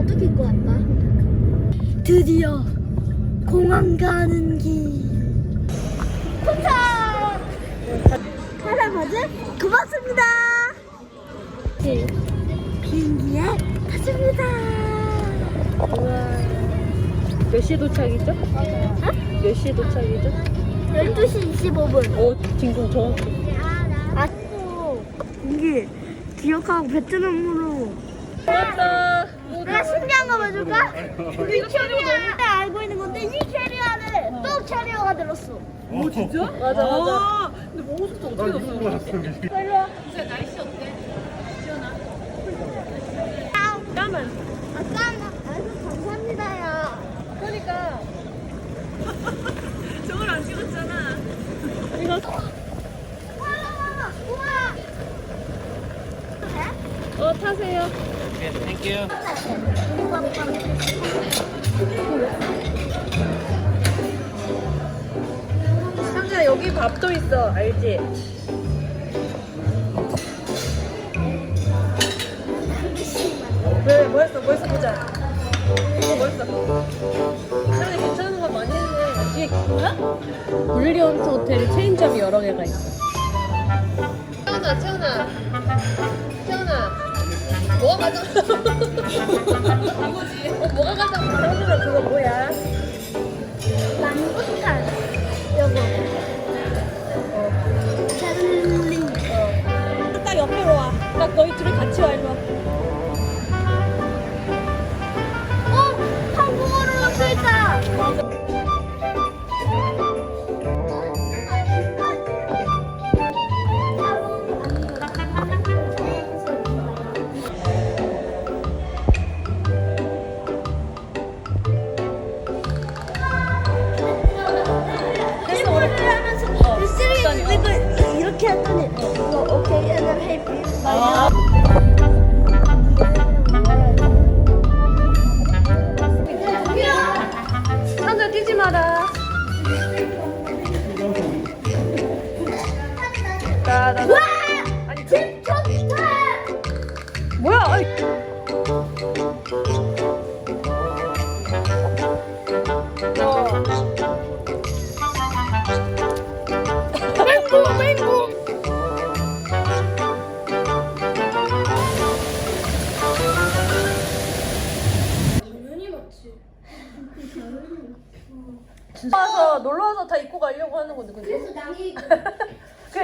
어떻게 입고 갈까? 드디어 공항 가는 길. 도착! 할아버지 고맙습니다. 네, 비행기에 탔습니다. 몇 시에 도착이죠? 몇 시에 도착이죠? 12시 25분. 오, 진공 정확히. 아, 이게 기억하고 베트남으로. 봐줄까? 이 캐리어 내가 알고 있는 건데 이 캐리어 안에 또 캐리어가 들었어. 오, 진짜? 맞아, 맞아. 근데 뭐 옷도 어떻게 넣었어? 일로 와. 진짜 날씨 어때? 시원하? 아우. 까만. 아까 아주 감사합니다야. 그러니까. 저걸 안 찍었잖아. 이거. 우와, 우와. 어, 타세요. 상자 여기 밥도 있어, 알지? 왜, 뭐 했어, 뭐 보자. 어, 뭐 했어? 상자 괜찮은 거 많이 했네. 뒤에 뭐야? 브릴리언트 호텔에 체인점이 여러 개가 있어. 태연아, 태연아. 태연아. 뭐가. 어, 뭐가 가장 태연아 그거 뭐야? 망고스탄. 요거. 어. 딱 옆으로 와. 딱 너희 둘이 같이 와 일로 와. 어, 한국어로 써 있다. 상자 뛰지 마라. 와! 아니, 좋다. 뭐야? 아이.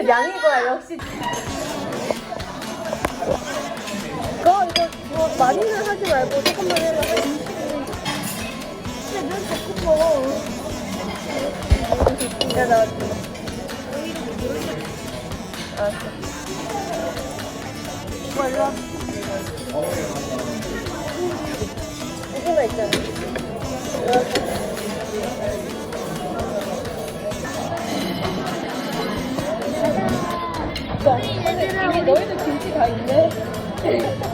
양이 거야 역시. 그거 이거 뭐 많이는 하지 말고 조금만 해라. 면 자꾸 먹어. 야 나. 알았어. 뭐 일로 와. 여기가 있잖아. 이미 너희들 김치 다 있네.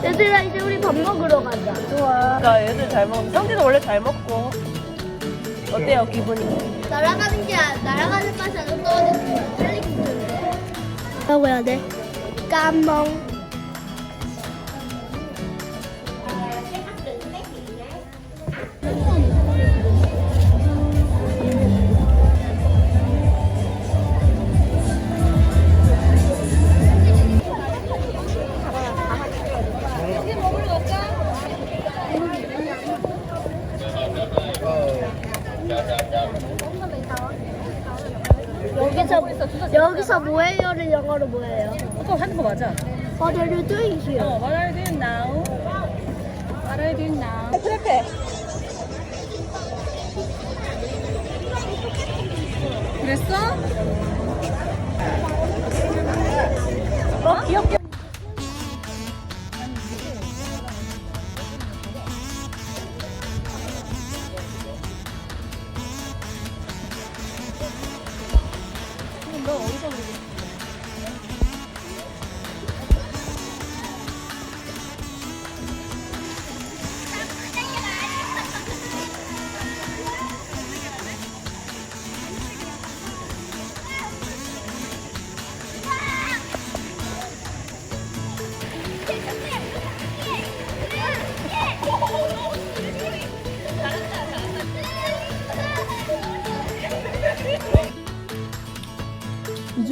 얘들아 이제 우리 밥 먹으러 가자. 좋아. 나 애들 잘 먹는. 성진은 원래 잘 먹고. 어때요 기분이? 날아가는 게 아- 날아가는 맛이 안 떨어지는 빨리. 뭐라고 해야 돼? 까멍. 여기서 여기서 뭐해요를 영어로 뭐해요? 그거 하는 거 맞아. What are you doing here? 어, what are you doing now? What are you doing now? 그렇게. 그랬어? 어, 너 어디서 그러고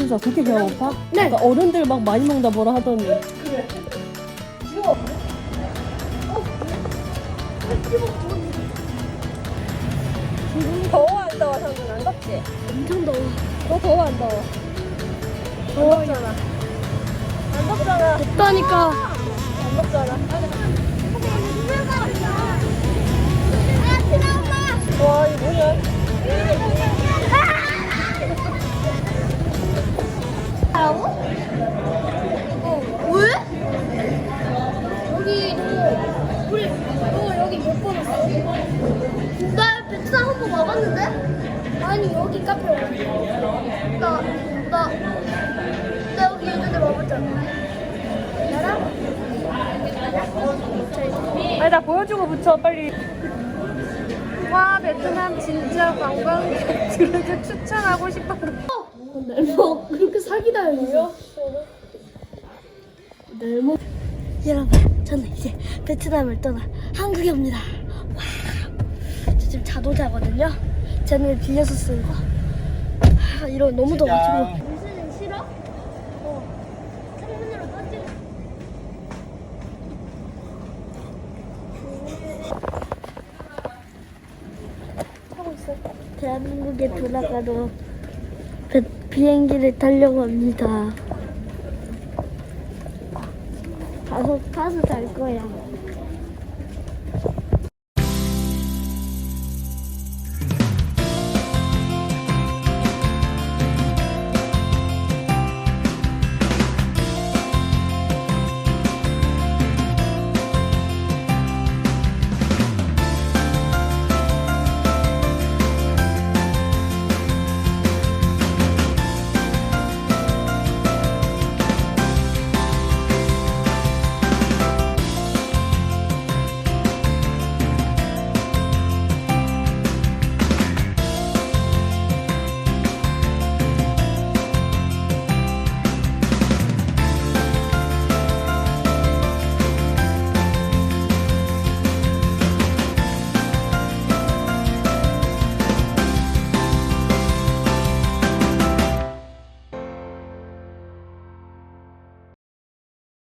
진짜 그렇게 배가 고파? 네. 아까 어른들 막 많이 먹다 뭐라 하더니. 더워 안 더워 상준 안 덥지? 엄청 더워. 더 더워 안 더워? 더워. 덥잖아. 안 덥잖아. 덥다니까. 안 덥잖아. 나 베트남 한번 와봤는데? 아니 여기 카페 왔어. 나나 나 여기 예전에 와봤잖아. 나랑? 아니 나 보여주고 붙여 빨리. 와 베트남 진짜 관광객들에게 추천하고 싶어. 뭐 그렇게 사기다요? 넬모 여러분 저는 이제 베트남을 떠나 한국에 옵니다 와, 저 지금 자동차거든요 쟤는 빌려서 쓴 거. 아, 이런 거 너무 더워가지고 무슨 싫어? 어 창문으로 던지 하고 있어 대한민국에 돌아가러 배, 비행기를 타려고 합니다. 가서 타서 잘 거야.